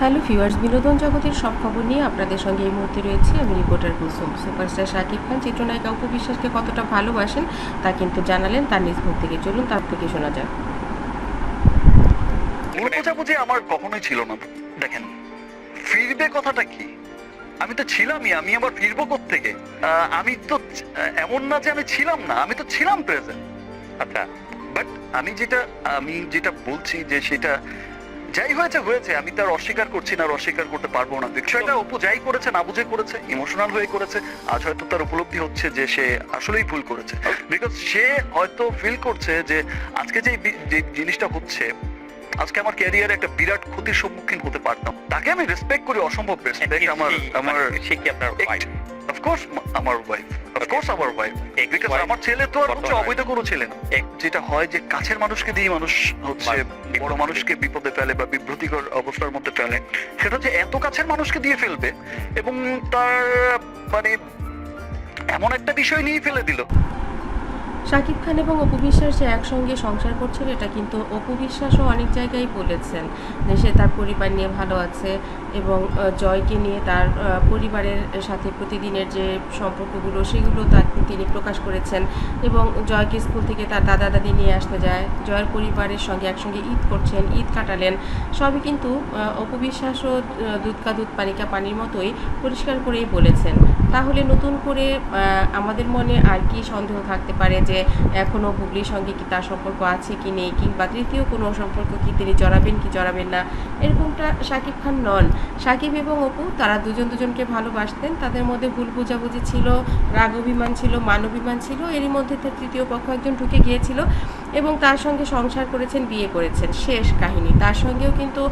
Hello viewers, বিনোদন জগতের সব খবর নিয়ে আপনাদের সঙ্গে এই মুহূর্তে রয়েছে। আমি রিপোর্টার কুসুম। সুপারস্টার শাকিব খান, চিত্রনায়িকা অপু বিশ্বাসকে কতটা ভালোবাসেন তা কিন্তু জানালেন তার নিজ মুখ থেকে। চলুন তার থেকে শোনা যাক। বোঝাবুঝি আমার কখনোই ছিল না। দেখেন, ফিরবে কথাটা কি? আমি তো ছিলামই, আমি আবার ফিরবো থেকে আমি তো এমন না যে আমি ছিলাম না, আমি তো ছিলাম প্রেজেন্ট আচ্ছা বাট আমি যেটা আমি যেটা বলছি যে সেটা যাই হয়েছে হয়েছে। আমি তার অস্বীকার করছি না আর অস্বীকার করতে পারব না। বিষয়টা অপু যাই করেছে না বুঝে করেছে ইমোশনাল হয়ে করেছে আজ হয়তো তার উপলব্ধি হচ্ছে যে সে আসলেই ভুল করেছে। বিকজ সে হয়তো ফিল করছে যে আজকে যে জিনিসটা হচ্ছে আজকে আমার ক্যারিয়ারে একটা বিরাট ক্ষতির সম্মুখীন হতে পারতাম। তাকে আমি রেসপেক্ট করি অসম্ভব রেসপেক্ট আমার আমার সে কি আপনার? অফকোর্স আমার ওয়াইফ অফকোর্স আমার ওয়াইফ বিকজ আমার ছেলে তো আর হচ্ছে অবৈধ কোনো ছেলে না। যেটা হয় যে কাছের মানুষকে দিয়ে মানুষ হচ্ছে বড় মানুষকে বিপদে ফেলে বা বিভ্রতিকর অবস্থার মধ্যে ফেলে সেটা হচ্ছে এত কাছের মানুষকে দিয়ে ফেলবে এবং তার মানে এমন একটা বিষয় নিয়ে ফেলে দিল। শাকিব খান এবং অপু বিশ্বাস যে একসঙ্গে সংসার করছিল এটা কিন্তু অপু বিশ্বাসও অনেক জায়গায় বলেছেন যে সে তার পরিবার নিয়ে ভালো আছে এবং জয়কে নিয়ে তার পরিবারের সাথে প্রতিদিনের যে সম্পর্কগুলো সেগুলো তার তিনি প্রকাশ করেছেন এবং জয়কে স্কুল থেকে তার দাদা দাদি নিয়ে আসতে যায়। জয়ের পরিবারের সঙ্গে একসঙ্গে ঈদ করছেন ঈদ কাটালেন। সবই কিন্তু আহ, অপু বিশ্বাসও আহ, দুধ পানিকা পানির মতোই পরিষ্কার করেই বলেছেন। তাহলে নতুন করে আমাদের মনে আর কি সন্দেহ থাকতে পারে যে এখনও বুবলির সঙ্গে কি তার সম্পর্ক আছে কি নেই কিংবা তৃতীয় কোনো সম্পর্ক কি তিনি জড়াবেন কি জড়াবেন না? এরকমটা শাকিব খান নন। শাকিব এবং অপু, তারা দুজন দুজনকে ভালোবাসতেন। তাদের মধ্যে ভুল বোঝাবুঝি ছিল, রাগ অভিমান ছিল, মান অভিমান ছিল। এরই মধ্যে তৃতীয় পক্ষ একজন ঢুকে গিয়েছিল। এবং তার সঙ্গে সংসার করেছেন, বিয়ে করেছেন। শেষ কাহিনী। তার সঙ্গেও কিন্তু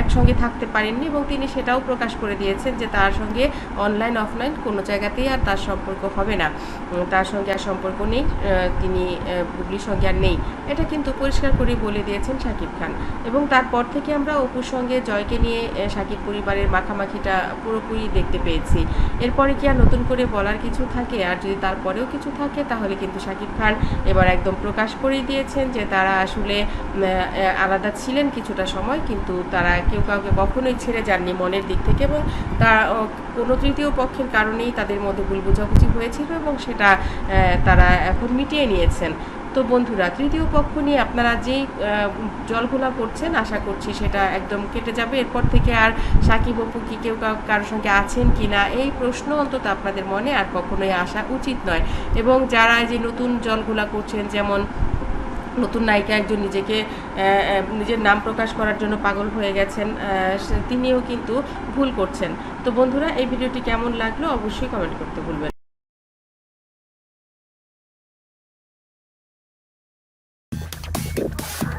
একসঙ্গে থাকতে পারেননি এবং তিনি সেটাও প্রকাশ করে দিয়েছেন যে তার সঙ্গে অনলাইন অফলাইন কোনো জায়গাতেই আর তার সম্পর্ক হবে না। তার সঙ্গে আর সম্পর্ক নেই তিনি বুবলির সঙ্গে আর নেই। এটা কিন্তু পরিষ্কার করে বলে দিয়েছেন শাকিব খান। এবং তারপর থেকে আমরা অপুর সঙ্গে জয়কে নিয়ে শাকিব পরিবারের মাখামাখিটা পুরোপুরি দেখতে পেয়েছি। এরপরে কি আর নতুন করে বলার কিছু থাকে? আর যদি তারপরেও কিছু থাকে, তাহলে কিন্তু শাকিব খান এবার একদম প্রকাশ করে দিয়েছেন যে তারা আসলে আলাদা ছিলেন কিছুটা সময় কিন্তু তারা কেউ কাউকে কখনোই ছেড়ে যাননি মনের দিক থেকে এবং তা কোনো তৃতীয় পক্ষের কারণেই তাদের মধ্যে ভুল বোঝাবুঝি হয়েছিল এবং সেটা তারা এখন মিটিয়ে নিয়েছেন। তো বন্ধুরা তৃতীয় পক্ষ নিয়ে আপনারা যেই আহ, জলঘোলা করছেন আশা করছি সেটা একদম কেটে যাবে। এরপর থেকে আর সাকিব অপু কি কেউ কারোর সঙ্গে আছেন কি না এই প্রশ্ন অন্তত আপনাদের মনে আর কখনোই আসা উচিত নয়। এবং যারা যে নতুন জলঘোলা করছেন যেমন নতুন নায়িকা একজন নিজেকে নিজের নাম প্রকাশ করার জন্য পাগল হয়ে গেছেন তিনিও কিন্তু ভুল করছেন তো বন্ধুরা, এই ভিডিওটি কেমন লাগল অবশ্যই কমেন্ট করতে ভুলবেন you.